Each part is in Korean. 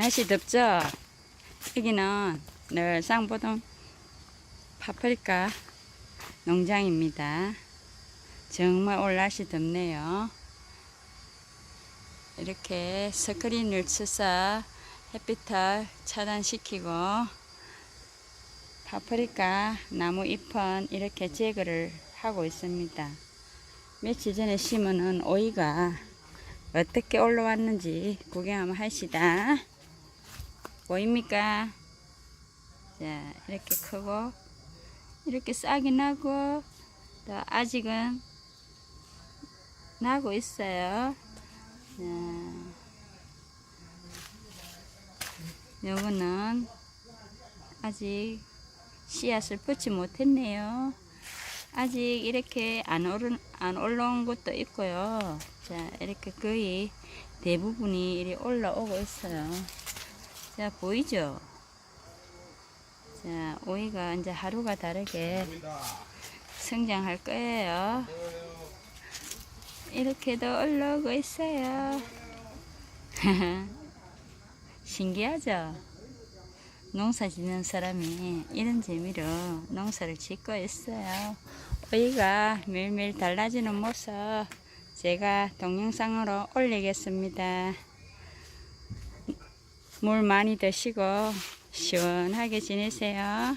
날씨 덥죠? 여기는 늘상보동 파프리카 농장입니다. 정말 오늘 날씨 덥네요. 이렇게 스크린을 쳐서 햇빛을 차단시키고 파프리카 나무 잎은 이렇게 제거를 하고 있습니다. 며칠 전에 심은 오이가 어떻게 올라왔는지 구경 한번 하시다. 보입니까? 자, 이렇게 크고, 이렇게 싹이 나고, 또 아직은 나고 있어요. 자, 요거는 아직 씨앗을 뽑지 못했네요. 아직 이렇게 안, 오른, 안 올라온 것도 있고요. 자, 이렇게 거의 대부분이 이리 올라오고 있어요. 자, 보이죠? 자, 오이가 이제 하루가 다르게 성장할 거예요. 이렇게도 올라오고 있어요. 신기하죠? 농사 짓는 사람이 이런 재미로 농사를 짓고 있어요. 오이가 매일매일 달라지는 모습 제가 동영상으로 올리겠습니다. 물 많이 드시고 시원하게 지내세요.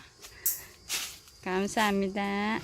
감사합니다.